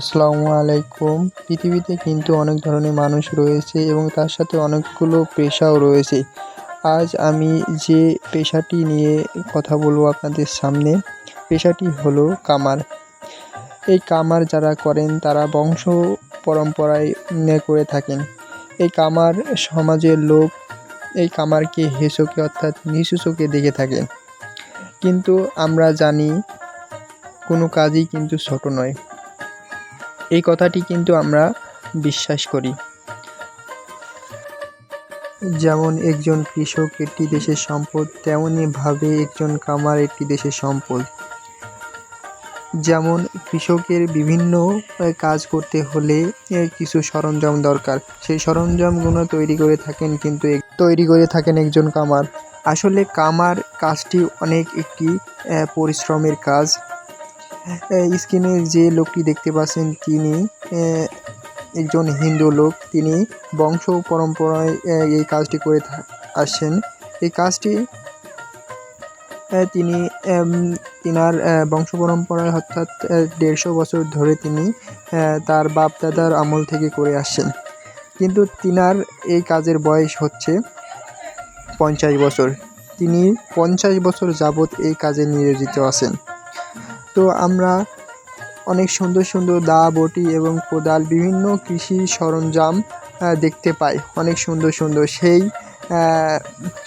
আসসালামু আলাইকুম। পৃথিবীতে কিন্তু অনেক ধরনের মানুষ রয়েছে এবং তার সাথে অনেকগুলো পেশাও রয়েছে। আজ আমি যে পেশাটি নিয়ে কথা বলব আপনাদের সামনে, পেশাটি হলো কামার। এই কামার যারা করেন, তারা বংশ পরম্পরায় করে থাকেন। এই কামার সমাজের লোক, এই কামারকে হেসোকে অর্থাৎ নিচু চোখে দেখে থাকেন। কিন্তু আমরা জানি, কোনো কাজই কিন্তু ছোট নয়। এই কথাটি কিন্তু আমরা বিশ্বাস করি। যেমন একজন কৃষক একটি দেশের সম্পদ তেমনইভাবে একজন কামার একটি দেশের সম্পদ। যেমন কৃষকের বিভিন্ন কাজ করতে হলে কিছু সরঞ্জাম দরকার। সেই সরঞ্জামগুলো তৈরি করে থাকেন কিন্তু তৈরি করে থাকেন একজন কামার আসলে কামার কাজটি অনেক একটি পরিশ্রমের কাজ। স্ক্রিনে যে লোকটি দেখতে পাচ্ছেন তিনি একজন হিন্দু লোক। তিনি বংশ পরম্পরায় এই কাজটি করে আসছেন। এই কাজটি তিনি তিনার বংশ পরম্পরায় অর্থাৎ দেড়শো বছর ধরে তিনি তার বাপ দাদার আমল থেকে করে আসছেন। কিন্তু তিনার এই কাজের বয়স হচ্ছে পঞ্চাশ বছর। তিনি পঞ্চাশ বছর যাবৎ এই কাজে নিয়োজিত আছেন। তো আমরা অনেক সুন্দর সুন্দর দা, বটি এবং কোদাল বিভিন্ন কৃষি সরঞ্জাম দেখতে পাই। অনেক সুন্দর সুন্দর সেই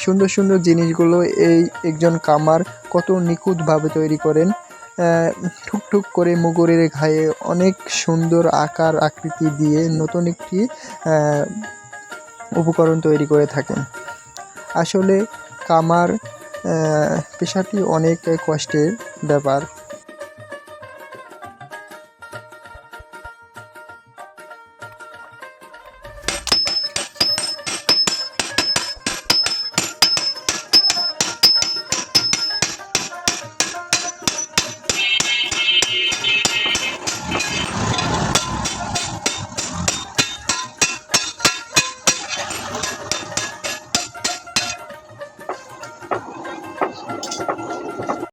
সুন্দর সুন্দর জিনিসগুলো এই একজন কামার কত নিখুঁতভাবে তৈরি করেন। ঠুকঠুক করে মুগুরের ঘায়ে অনেক সুন্দর আকার আকৃতি দিয়ে নতুন একটি উপকরণ তৈরি করে থাকেন। আসলে কামার পেশাটি অনেক কষ্টের ব্যাপার।